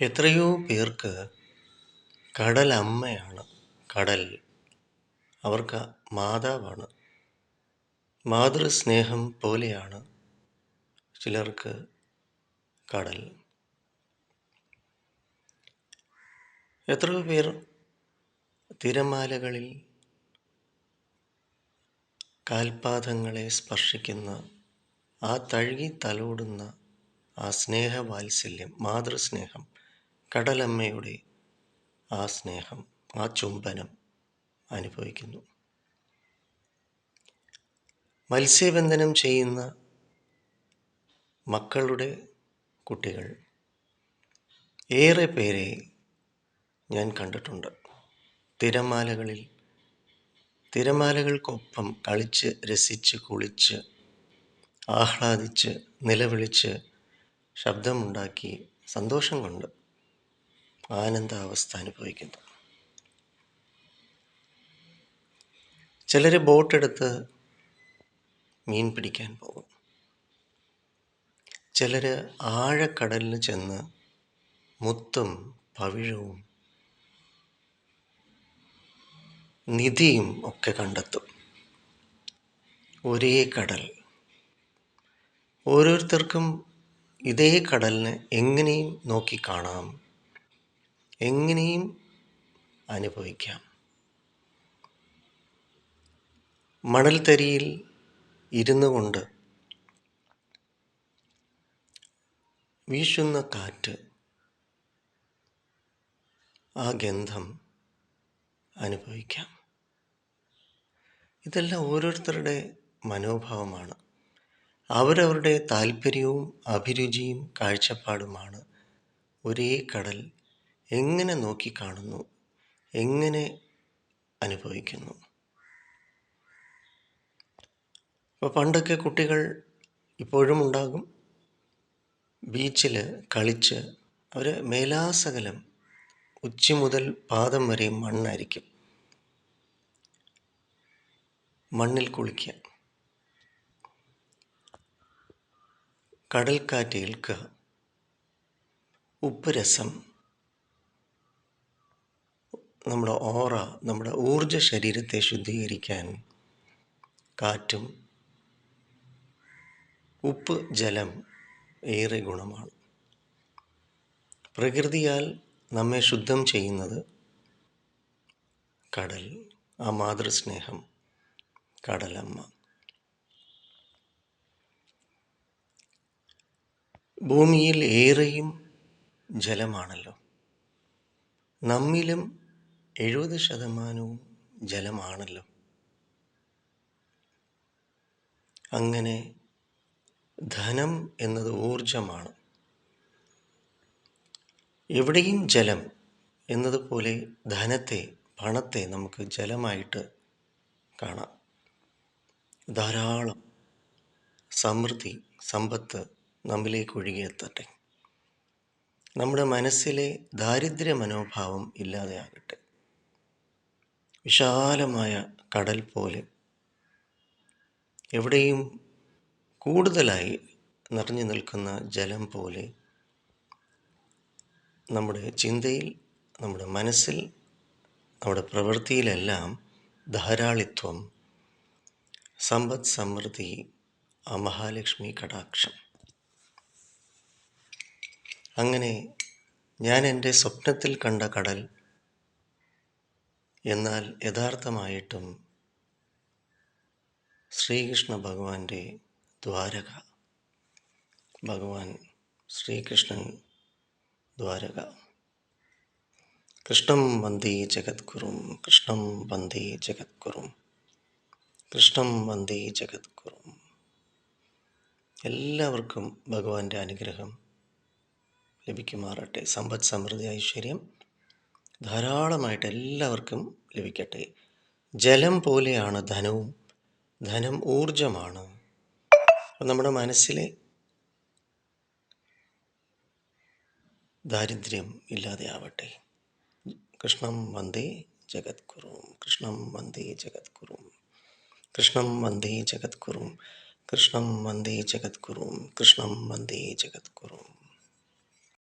എത്രയോ പേർക്ക് കടൽ അമ്മയാണ് കടൽ. അവർക്ക് മാതാവാണ്. മാതൃസ്നേഹം പോലെയാണ് ചിലർക്ക് കടൽ. എത്രയോ പേർ തിരമാലകളിൽ കാൽപാദങ്ങളെ സ്പർശിക്കുന്ന ആ തഴുകി തലോടുന്ന ആ സ്നേഹവാത്സല്യം മാതൃസ്നേഹം കടലമ്മയുടെ ആ സ്നേഹം ആ ചുംബനം അനുഭവിക്കുന്നു. മത്സ്യബന്ധനം ചെയ്യുന്ന മക്കളുടെ കുട്ടികൾ ഏറെ പേരെ ഞാൻ കണ്ടിട്ടുണ്ട്. തിരമാലകളിൽ തിരമാലകൾക്കൊപ്പം കളിച്ച് രസിച്ച് കുളിച്ച് ആഹ്ലാദിച്ച് നിലവിളിച്ച് ശബ്ദമുണ്ടാക്കി സന്തോഷം കൊണ്ട് ആനന്ദാവസ്ഥ അനുഭവിക്കുന്നു. ചിലർ ബോട്ടെടുത്ത് മീൻ പിടിക്കാൻ പോകും. ചിലർ ആഴക്കടലിൽ ചെന്ന് മുത്തും പവിഴവും നിധിയും ഒക്കെ കണ്ടെത്തും. ഒരേ കടൽ. ഓരോരുത്തർക്കും ഇതേ കടലിനെ എങ്ങനെയും നോക്കിക്കാണാം എങ്ങനെയും അനുഭവിക്കാം. മണൽത്തരിയിൽ ഇരുന്നു കൊണ്ട് വീശുന്ന കാറ്റ് ആ ഗന്ധം അനുഭവിക്കാം. ഇതെല്ലാം ഓരോരുത്തരുടെ മനോഭാവമാണ്. അവരവരുടെ താല്പര്യവും അഭിരുചിയും കാഴ്ചപ്പാടുമാണ്. ഒരേ കടൽ എങ്ങനെ നോക്കിക്കാണുന്നു എങ്ങനെ അനുഭവിക്കുന്നു? അപ്പോൾ പണ്ടൊക്കെ കുട്ടികൾ ഇപ്പോഴും ഉണ്ടാകും. ബീച്ചിൽ കളിച്ച് അവർ മേലാസകലം ഉച്ചി മുതൽ പാദം വരെ മണ്ണായിരിക്കും. മണ്ണിൽ കുളിക്കുക. കടൽക്കാറ്റ് ഏൽക്കുക ഉപ്പ് രസം നമ്മുടെ ഓറ നമ്മുടെ ഊർജ ശരീരത്തെ ശുദ്ധീകരിക്കാൻ കാറ്റും ഉപ്പ് ജലം ഏറെ ഗുണമാണ്. പ്രകൃതിയാൽ നമ്മെ ശുദ്ധം ചെയ്യുന്നത് കടൽ ആ മാതൃസ്നേഹം കടലമ്മ. ഭൂമിയിൽ ഏറെയും ജലമാണല്ലോ. നമ്മിലും എഴുപത് ശതമാനവും ജലമാണല്ലോ. അങ്ങനെ ധനം എന്നത് ഊർജമാണ് എവിടെയും ജലം എന്നതുപോലെ ധനത്തെ പണത്തെ നമുക്ക് ജലമായിട്ട് കാണാം. ധാരാളം സമൃദ്ധി സമ്പത്ത് നമ്മിലേക്ക് ഒഴുകിയെത്തട്ടെ നമ്മുടെ മനസ്സിലെ ദാരിദ്ര്യ മനോഭാവം ഇല്ലാതെയാകട്ടെ. വിശാലമായ കടൽ പോലെ എവിടെയും കൂടുതലായി നിറഞ്ഞു നിൽക്കുന്ന ജലം പോലെ നമ്മുടെ ചിന്തയിൽ നമ്മുടെ മനസ്സിൽ നമ്മുടെ പ്രവൃത്തിയിലെല്ലാം ധാരാളിത്വം സമ്പദ് സമൃദ്ധി ആ മഹാലക്ഷ്മി കടാക്ഷം. അങ്ങനെ ഞാൻ എന്റെ സ്വപ്നത്തിൽ കണ്ട കടൽ എന്നാൽ യഥാർത്ഥമായിട്ടും ശ്രീകൃഷ്ണ ഭഗവാന്റെ ദ്വാരക. ഭഗവാൻ ശ്രീകൃഷ്ണൻ ദ്വാരക. കൃഷ്ണം വന്ദേ ജഗദ്ഗുരും കൃഷ്ണം വന്ദേ ജഗദ്ഗുരും കൃഷ്ണം വന്ദേ ജഗദ്ഗുരും. എല്ലാവർക്കും ഭഗവാന്റെ അനുഗ്രഹം ലഭിക്കുമാറട്ടെ സമ്പദ് സമൃദ്ധി ഐശ്വര്യം. ധാരാളമായിട്ട് എല്ലാവർക്കും ലഭിക്കട്ടെ. ജലം പോലെയാണ് ധനവും ധനം ഊർജമാണ് നമ്മുടെ മനസ്സിലെ ദാരിദ്ര്യം ഇല്ലാതെയാവട്ടെ. കൃഷ്ണം വന്ദേ ജഗദ്ഗുരു കൃഷ്ണം വന്ദേ ജഗദ്ഗുരു കൃഷ്ണം വന്ദേ ജഗദ്ഗുരു കൃഷ്ണം വന്ദേ ജഗദ്ഗുരു കൃഷ്ണം വന്ദേ ജഗദ്ഗുരു.